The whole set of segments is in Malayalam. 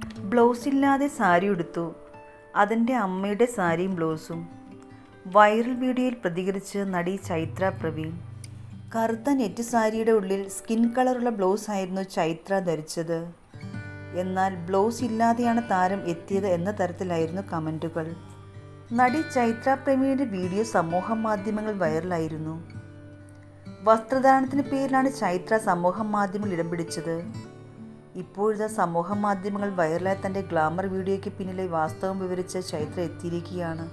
ബ്ലൗസ് ഇല്ലാതെ സാരി ഉടുത്തു. അതിന്റെ അമ്മയുടെ സാരിയും ബ്ലൗസും. വൈറൽ വീഡിയോയിൽ പ്രതികരിച്ച് നടി ചൈത്ര പ്രവീൺ. കറുത്ത നെറ്റ് സാരിയുടെ ഉള്ളിൽ സ്കിൻ കളറുള്ള ബ്ലൗസ് ആയിരുന്നു ചൈത്ര ധരിച്ചത്. എന്നാൽ ബ്ലൗസ് ഇല്ലാതെയാണ് താരം എത്തിയത് എന്ന തരത്തിലായിരുന്നു കമന്റുകൾ. നടി ചൈത്ര പ്രവീണിന്റെ വീഡിയോ സമൂഹ മാധ്യമങ്ങൾ വൈറലായിരുന്നു. വസ്ത്രധാരണത്തിന് പേരിലാണ് ചൈത്ര സമൂഹ മാധ്യമങ്ങൾ ഇടം പിടിച്ചത്. ഇപ്പോഴത്തെ സമൂഹ മാധ്യമങ്ങൾ വൈറലായ തന്റെ ഗ്ലാമർ വീഡിയോയ്ക്ക് പിന്നിലെ വാസ്തവം വിവരിച്ച ചൈത്ര എത്തിയിരിക്കുകയാണ്.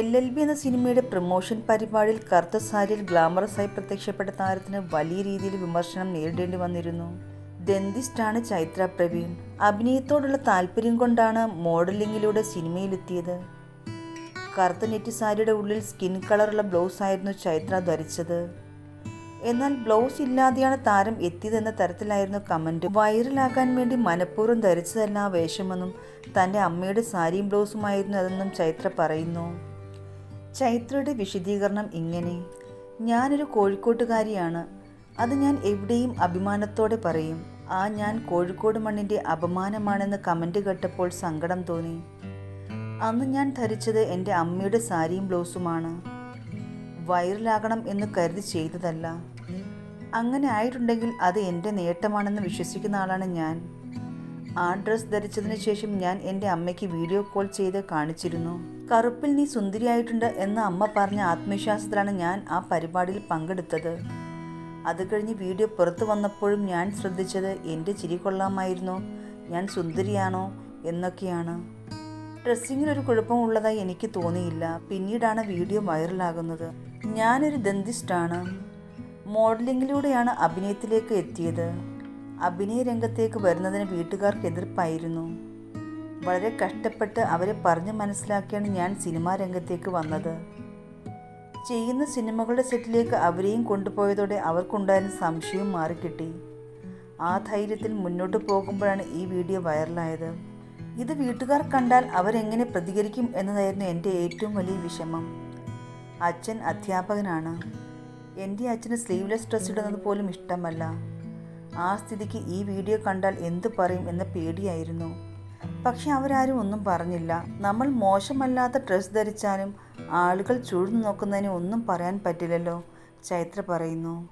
എൽ എൽ ബി എന്ന സിനിമയുടെ പ്രൊമോഷൻ പരിപാടിയിൽ കറുത്ത സാരിയിൽ ഗ്ലാമറസായി പ്രത്യക്ഷപ്പെട്ട താരത്തിന് വലിയ രീതിയിൽ വിമർശനം നേരിടേണ്ടി വന്നിരുന്നു. ദന്തിസ്റ്റാണ് ചൈത്ര പ്രവീൺ. അഭിനയത്തോടുള്ള താല്പര്യം കൊണ്ടാണ് മോഡലിങ്ങിലൂടെ സിനിമയിലെത്തിയത്. കറുത്ത നെറ്റ് സാരിയുടെ ഉള്ളിൽ സ്കിൻ കളറുള്ള ബ്ലൗസ് ആയിരുന്നു ചൈത്ര ധരിച്ചത്. എന്നാൽ ബ്ലൗസ് ഇല്ലാതെയാണ് താരം എത്തിയതെന്ന തരത്തിലായിരുന്നു കമന്റ് വൈറലാകാൻ വേണ്ടി മനഃപൂർവം ധരിച്ചതല്ല ആ വേഷമെന്നും തന്റെ അമ്മയുടെ സാരിയും ബ്ലൗസുമായിരുന്നു അതെന്നും ചൈത്ര പറയുന്നു. ചൈത്രയുടെ വിശദീകരണം ഇങ്ങനെ. ഞാനൊരു കോഴിക്കോട്ടുകാരിയാണ്. അത് ഞാൻ എവിടെയും അഭിമാനത്തോടെ പറയും. ആ ഞാൻ കോഴിക്കോട് മണ്ണിന്റെ അപമാനമാണെന്ന് കമന്റ് കേട്ടപ്പോൾ സങ്കടം തോന്നി. അന്ന് ഞാൻ ധരിച്ചത് എന്റെ അമ്മയുടെ സാരിയും ബ്ലൗസുമാണ് വൈറലാകണം എന്ന് കരുതി ചെയ്തതല്ല. അങ്ങനെ ആയിട്ടുണ്ടെങ്കിൽ അത് എന്റെ നേട്ടമാണെന്ന് വിശ്വസിക്കുന്ന ആളാണ് ഞാൻ. ആ ഡ്രസ് ധരിച്ചതിന് ശേഷം ഞാൻ എന്റെ അമ്മയ്ക്ക് വീഡിയോ കോൾ ചെയ്ത് കാണിച്ചിരുന്നു. കറുപ്പിൽ നീ സുന്ദരിയായിട്ടുണ്ട് എന്ന് അമ്മ പറഞ്ഞ ആത്മവിശ്വാസത്തിലാണ് ഞാൻ ആ പരിപാടിയിൽ പങ്കെടുത്തത്. അത് കഴിഞ്ഞ് വീഡിയോ പുറത്തു വന്നപ്പോഴും ഞാൻ ശ്രദ്ധിച്ചത് എന്റെ ചിരി കൊള്ളാമായിരുന്നു. ഞാൻ സുന്ദരിയാണോ എന്നൊക്കെയാണ്. ഡ്രസ്സിങ്ങിൽ ഒരു കുഴപ്പമുള്ളതായി എനിക്ക് തോന്നിയില്ല. പിന്നീടാണ് വീഡിയോ വൈറലാകുന്നത് ഞാനൊരു ദന്തിസ്റ്റാണ് മോഡലിങ്ങിലൂടെയാണ് അഭിനയത്തിലേക്ക് എത്തിയത്. അഭിനയ രംഗത്തേക്ക് വരുന്നതിന് വീട്ടുകാർക്ക് എതിർപ്പായിരുന്നു വളരെ കഷ്ടപ്പെട്ട് അവരെ പറഞ്ഞ് മനസ്സിലാക്കിയാണ് ഞാൻ സിനിമാ രംഗത്തേക്ക് വന്നത്. ചെയ്യുന്ന സിനിമകളുടെ സെറ്റിലേക്ക് അവരെയും കൊണ്ടുപോയതോടെ അവർക്കുണ്ടായിരുന്ന സംശയവും മാറിക്കിട്ടി. ആ ധൈര്യത്തിൽ മുന്നോട്ട് പോകുമ്പോഴാണ് ഈ വീഡിയോ വൈറലായത്. ഇത് വീട്ടുകാർ കണ്ടാൽ അവരെങ്ങനെ പ്രതികരിക്കും എന്നതായിരുന്നു എന്റെ ഏറ്റവും വലിയ വിഷമം. അച്ഛൻ അധ്യാപകനാണ്. എന്റെ അച്ഛന് സ്ലീവ്ലെസ് ഡ്രസ് ഇടുന്നത് പോലും ഇഷ്ടമല്ല. ആ സ്ഥിതിക്ക് ഈ വീഡിയോ കണ്ടാൽ എന്തു പറയും എന്ന പേടിയായിരുന്നു. പക്ഷെ അവരാരും ഒന്നും പറഞ്ഞില്ല. നമ്മൾ മോശമല്ലാത്ത ഡ്രസ്സ് ധരിച്ചാലും ആളുകൾ ചൂഴ്ന്നു നോക്കുന്നതിന് ഒന്നും പറയാൻ പറ്റില്ലല്ലോ ചൈത്ര പറയുന്നു.